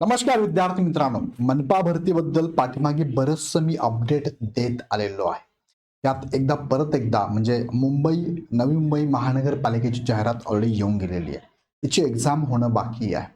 नमस्कार विद्यार्थी मित्रांनो. मनपा भरतीबद्दल पाठीमागे बरंचसं मी अपडेट देत आलेलो आहे. त्यात एकदा परत एकदा म्हणजे मुंबई नवी मुंबई महानगरपालिकेची जाहिरात ऑलरेडी येऊन गेलेली आहे. तिची एक्झाम होणं बाकी आहे.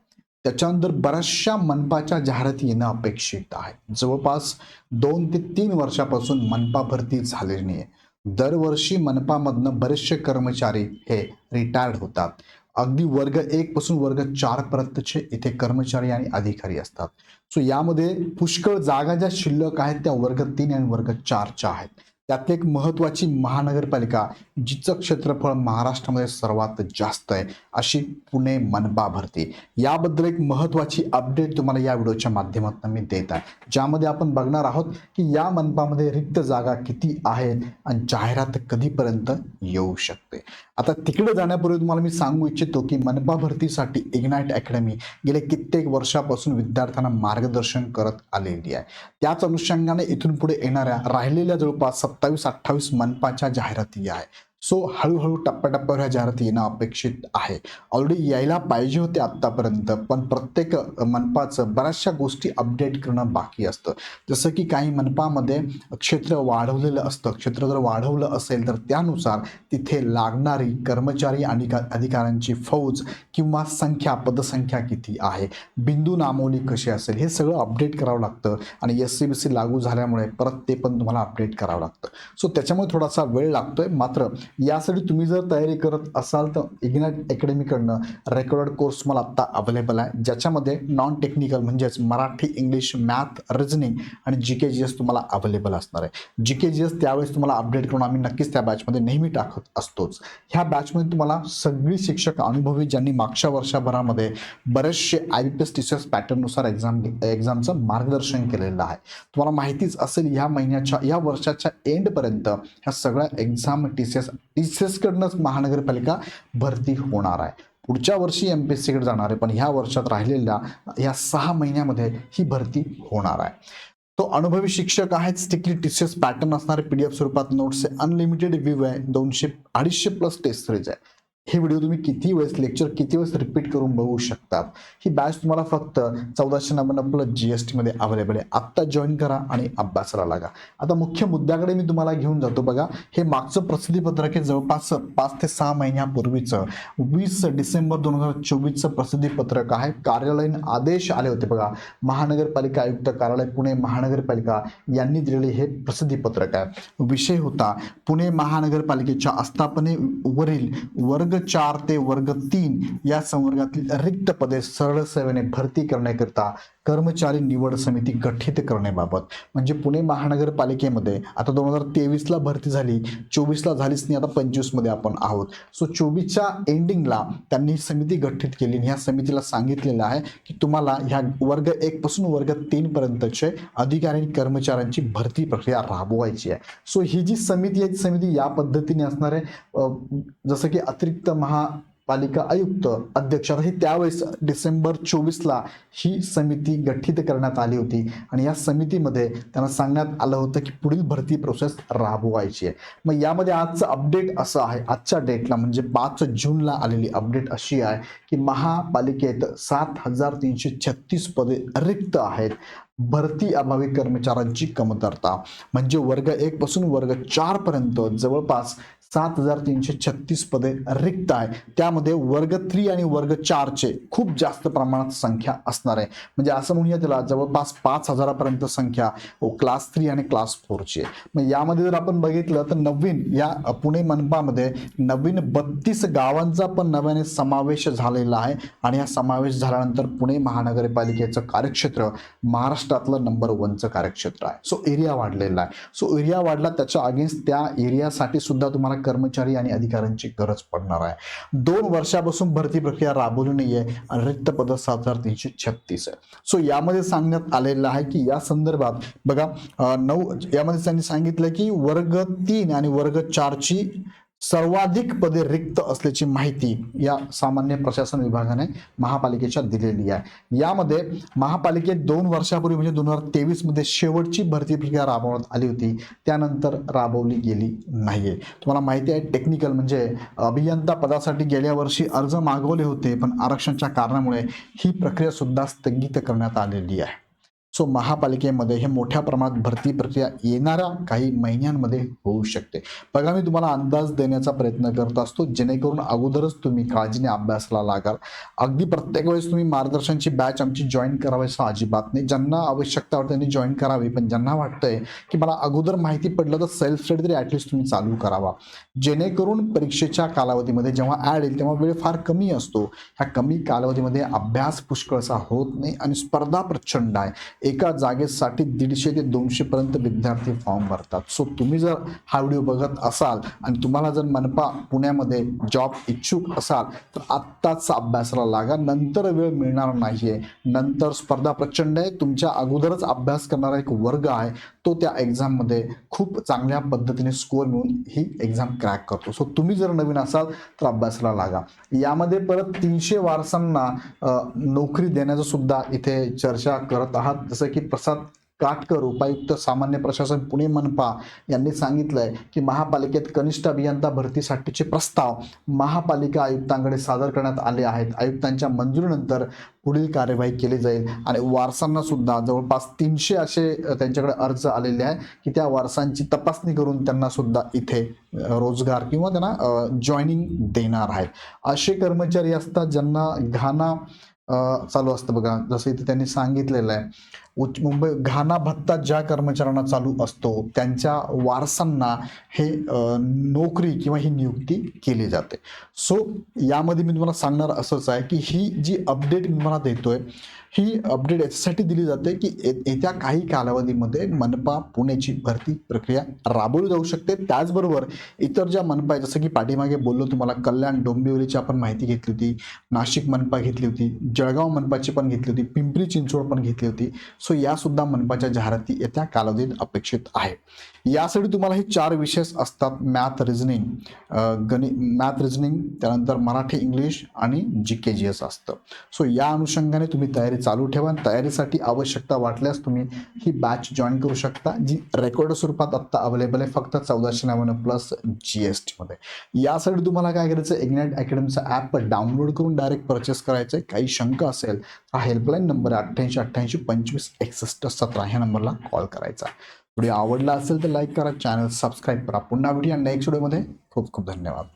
त्याच्यानंतर बऱ्याचशा मनपाच्या जाहिराती येणं अपेक्षित आहे. जवळपास दोन ते तीन वर्षापासून मनपा भरती झालेली नाही आहे दरवर्षी मनपामधनं बरेचसे कर्मचारी हे रिटायर्ड होतात. अगदी वर्ग एक पासून वर्ग चार पर्यंतचे इथे कर्मचारी आणि अधिकारी असतात. सो यामध्ये पुष्कळ जागा ज्या शिल्लक आहेत त्या वर्ग तीन आणि वर्ग चारच्या आहेत. त्यातली एक महत्वाची महानगरपालिका जिचं क्षेत्रफळ महाराष्ट्रामध्ये सर्वात जास्त आहे अशी पुणे मनपा भरती. याबद्दल एक महत्वाची अपडेट तुम्हाला या व्हिडिओच्या माध्यमातून मी देत आहे. ज्यामध्ये आपण बघणार आहोत की या मनपामध्ये रिक्त जागा किती आहेत आणि जाहिरात कधीपर्यंत येऊ शकते. आता तिकडे जाण्यापूर्वी तुम्हाला मी सांगू इच्छितो की मनपा भरतीसाठी इग्नाईट अकॅडमी गेले कित्येक वर्षापासून विद्यार्थ्यांना मार्गदर्शन करत आलेली आहे. त्याच अनुषंगाने इथून पुढे येणाऱ्या राहिलेल्या जवळपास सत्तावीस अठ्ठावीस मनपाच्या जाहिराती आहे. सो हळूहळू टप्प्याटप्प्यावर ह्या जाहिराती येणं अपेक्षित आहे. ऑलरेडी यायला पाहिजे होते आत्तापर्यंत पण प्रत्येक मनपाचं बऱ्याचशा गोष्टी अपडेट करणं बाकी असतं. जसं की काही मनपामध्ये क्षेत्र वाढवलेलं असतं. क्षेत्र जर वाढवलं असेल तर त्यानुसार तिथे लागणारी कर्मचारी आणि का- अधिकाऱ्यांची फौज किंवा संख्या पदसंख्या किती आहे बिंदू नामवली कशी असेल हे सगळं अपडेट करावं लागतं आणि एस सी बी सी लागू झाल्यामुळे परत ते पण तुम्हाला अपडेट करावं लागतं. सो त्याच्यामुळे थोडासा वेळ लागतोय. मात्र यासाठी तुम्ही जर तयारी करत असाल तर इग्नाइट अकॅडमीकडनं रेकॉर्ड कोर्स मला आत्ता अवेलेबल आहे. ज्याच्यामध्ये नॉन टेक्निकल म्हणजेच मराठी इंग्लिश मॅथ रिजनिंग आणि जी के जी एस तुम्हाला अवेलेबल असणार आहे. जी के जी एस त्यावेळेस तुम्हाला अपडेट करून आम्ही नक्कीच त्या बॅचमध्ये नेहमी टाकत असतोच. ह्या बॅचमध्ये तुम्हाला सगळी शिक्षक अनुभवी ज्यांनी मागच्या वर्षभरामध्ये बरेचसे I B P S teachers पॅटर्ननुसार exam एक्झामचं मार्गदर्शन केलेलं आहे. तुम्हाला माहितीच असेल ह्या महिन्याच्या या वर्षाच्या एंडपर्यंत ह्या सगळ्या exam T C S T C एसकडनंच महानगरपालिका भरती होणार आहे. पुढच्या वर्षी एम पी एस सीकडे जाणार आहे पण ह्या वर्षात राहिलेल्या या सहा महिन्यामध्ये ही भरती होणार आहे. तो अनुभवी शिक्षक आहेत strictly T C S pattern असणारे पी डी एफ स्वरूपात नोट्स आहे. अनलिमिटेड व्ह्यू आहे दोनशे अडीचशे प्लस टेस्ट सिरीज आहे. हे व्हिडिओ तुम्ही किती वेळेस लेक्चर किती वेळेस रिपीट करून बघू शकतात? ही बॅच तुम्हाला फक्त चौदाशे नव्याण्णव प्लस जी एस टीमध्ये अवेलेबल आहे. आत्ता जॉईन करा आणि अभ्यासाला लागा. आता मुख्य मुद्द्याकडे मी तुम्हाला घेऊन जातो बघा. हे मागचं प्रसिद्धीपत्रक आहे. जवळपास पाच ते सहा महिन्यापूर्वीचं. वीस डिसेंबर दोन हजार चोवीसचं प्रसिद्धीपत्रक आहे. कार्यालयीन आदेश आले होते बघा. महानगरपालिका आयुक्त कार्यालय पुणे महानगरपालिका यांनी दिलेले हे प्रसिद्धीपत्रक आहे. विषय होता पुणे महानगरपालिकेच्या आस्थापनेवरील वर्ग चार ते वर्ग तीन या संवर्गातील रिक्त पदे सरळ सेवेने भरती करण्याकरिता कर्मचारी निवड समिती गठीत करण्याबाबत. म्हणजे पुणे महानगरपालिकेमध्ये आता दोन हजार तेवीसला भरती झाली चोवीसला झालीच नाही आता पंचवीसमध्ये आपण आहोत. सो चोवीसच्या एंडिंगला त्यांनी समिती गठीत केली आणि ह्या समितीला सांगितलेलं आहे की तुम्हाला ह्या वर्ग एकपासून वर्ग तीनपर्यंतचे अधिकारी आणि कर्मचाऱ्यांची भरती प्रक्रिया राबवायची आहे. सो ही जी समिती आहे ती समिती या पद्धतीने असणार आहे. जसं की अतिरिक्त महापालिका आयुक्त अध्यक्ष आता ही त्यावेळेस डिसेंबर चोवीसला ही समिती गठीत करण्यात आली होती. आणि या समितीमध्ये त्यांना सांगण्यात आलं होतं की पुढील भरती प्रोसेस राबवायची आहे. मग यामध्ये आजचं अपडेट असं आहे. आजच्या डेटला म्हणजे पाच जूनला आलेली अपडेट अशी आहे की महापालिकेत सात हजार तीनशे छत्तीस पदे रिक्त आहेत. भरती अभावी कर्मचाऱ्यांची कमतरता. म्हणजे वर्ग एक पासून वर्ग चार पर्यंत जवळपास सात हजार तीनशे छत्तीस पदे रिक्त आहे. त्यामध्ये वर्ग थ्री आणि वर्ग चारचे खूप जास्त प्रमाणात संख्या असणार आहे. म्हणजे असं म्हणूया त्याला जवळपास पाच हजारापर्यंत संख्या हो, क्लास थ्री आणि क्लास फोरची आहे. मग यामध्ये जर आपण बघितलं तर नवीन या पुणे मनपामध्ये नवीन बत्तीस गावांचा पण नव्याने समावेश झालेला आहे. आणि हा समावेश झाल्यानंतर पुणे महानगरपालिकेचं कार्यक्षेत्र महाराष्ट्रातलं नंबर वनचं कार्यक्षेत्र आहे. सो एरिया वाढलेला आहे. सो एरिया वाढला त्याच्या अगेन्स्ट त्या एरियासाठी सुद्धा तुम्हाला कर्मचारी आणि अधिकाऱ्यांची गरज पडणार आहे. दोन वर्षापासून भरती प्रक्रिया राबवली नाहीये आणि रिक्त पद सात हजार तीनशे छत्तीस आहे. सो यामध्ये सांगण्यात आलेलं आहे की या संदर्भात बघा नऊ यामध्ये त्यांनी सांगितलं की वर्ग तीन आणि वर्ग चारची सर्वाधिक पदे रिक्त असल्याची माहिती या सामान्य प्रशासन विभागाने महापालिकेच्या दिलेली आहे. यामध्ये महापालिकेत दोन वर्षापूर्वी म्हणजे दोन हजार तेवीसमध्ये शेवटची भरती प्रक्रिया राबवण्यात आली होती. त्यानंतर राबवली गेली नाहीये. तुम्हाला माहिती आहे टेक्निकल म्हणजे अभियंता पदासाठी गेल्या वर्षी अर्ज मागवले होते पण आरक्षणच्या कारणामुळे ही प्रक्रिया सुद्धा स्थगित करण्यात आलेली आहे. सो महापालिकेमध्ये हे मोठ्या प्रमाणात भरती प्रक्रिया येणाऱ्या काही महिन्यांमध्ये होऊ शकते. बघा मी तुम्हाला अंदाज देण्याचा प्रयत्न करत असतो जेणेकरून अगोदरच तुम्ही काळजीने अभ्यासाला लागाल. अगदी प्रत्येक वेळेस तुम्ही मार्गदर्शनची बॅच आमची जॉईन करावी असं अजिबात नाही. ज्यांना आवश्यकता वाटते त्यांनी जॉईन करावी. पण ज्यांना वाटतंय की मला अगोदर माहिती पडलं तर सेल्फ स्टडी तरी ॲटलिस्ट तुम्ही चालू करावा. जेणेकरून परीक्षेच्या कालावधीमध्ये जेव्हा ॲड येईल तेव्हा वेळ फार कमी असतो. ह्या कमी कालावधीमध्ये अभ्यास पुष्कळसा होत नाही आणि स्पर्धा प्रचंड आहे. एका जागेसाठी दीडशे ते दोनशे पर्यंत विद्यार्थी फॉर्म भरतात. सो तुम्ही जर हा व्हिडिओ बघत असाल आणि तुम्हाला जर मनपा पुण्यामध्ये जॉब इच्छुक असाल तर आत्ताच अभ्यासाला लागा. नंतर वेळ मिळणार नाही आहे नंतर स्पर्धा प्रचंड आहे. तुमच्या अगोदरच अभ्यास करणारा एक वर्ग आहे. तो त्या एक्झाममध्ये खूप चांगल्या पद्धतीने स्कोअर मिळून ही एक्झाम क्रॅक करतो. सो तुम्ही जर नवीन असाल तर अभ्यासाला लागा. यामध्ये परत तीनशे वारसांना नोकरी देण्याचं सुद्धा इथे चर्चा करत आहात. जसं की प्रसाद काटकर उपायुक्त सामान्य प्रशासन पुणे मनपा यांनी सांगितलंय की महापालिकेत कनिष्ठ अभियंता भरतीसाठीचे प्रस्ताव महापालिका आयुक्तांकडे सादर करण्यात आले आहेत. आयुक्तांच्या मंजुरीनंतर पुढील कार्यवाही केली जाईल आणि वारसांना सुद्धा जवळपास तीनशे असे त्यांच्याकडे अर्ज आलेले आहे की त्या वारसांची तपासणी करून त्यांना सुद्धा इथे रोजगार किंवा त्यांना जॉईनिंग देणार आहेत. असे कर्मचारी असतात ज्यांना घाना चालू असतं बघा. जसं इथे त्यांनी सांगितलेलं आहे. उच्च मुंबई घाना भत्ता ज्या कर्मचाऱ्यांना चालू असतो त्यांच्या वारसांना हे नोकरी किंवा ही नियुक्ती केली जाते. सो यामध्ये मी तुम्हाला सांगणार असंच आहे की ही जी अपडेट मी तुम्हाला देतोय ही अपडेट याच्यासाठी दिली जाते की येत्या काही कालावधीमध्ये मनपा पुण्याची भरती प्रक्रिया राबवली जाऊ शकते. त्याचबरोबर इतर ज्या मनपा आहे जसं की पाठीमागे बोललो तुम्हाला कल्याण डोंबिवलीची आपण माहिती घेतली होती नाशिक मनपा घेतली होती जळगाव मनपाची पण घेतली होती पिंपरी चिंचवड पण घेतली होती. सो या सुद्धा मनपाच्या जाहिराती येत्या कालावधीत अपेक्षित आहे यासाठी तुम्हाला हे चार विषय असतात. मॅथ रिझनिंग गणि मॅथ रिझनिंग त्यानंतर मराठी इंग्लिश आणि जी के जी एस असतं. सो या अनुषंगाने तुम्ही तयारी चालू ठेवा आणि तयारीसाठी आवश्यकता वाटल्यास तुम्ही ही बॅच जॉईन करू शकता जी रेकॉर्ड स्वरूपात आत्ता अवेलेबल आहे फक्त चौदाशे नव्याण्णव प्लस जी एस टीमध्ये यासाठी तुम्हाला काय करायचं इग्नाइट अकॅडमीचा ॲप डाउनलोड करून डायरेक्ट परचेस करायचं आहे काही शंका असेल हा हेल्पलाईन नंबर आहे अठ्ठ्याऐंशी अठ्ठ्याऐंशी पंचवीस एकसष्ट सतरा ह्या नंबरला कॉल करायचा. व्हिडिओ आवडला असेल तर लाईक करा चॅनल सबस्क्राईब करा. पुन्हा व्हिडिओ नेक्स्ट व्हिडिओमध्ये खूप खूप धन्यवाद.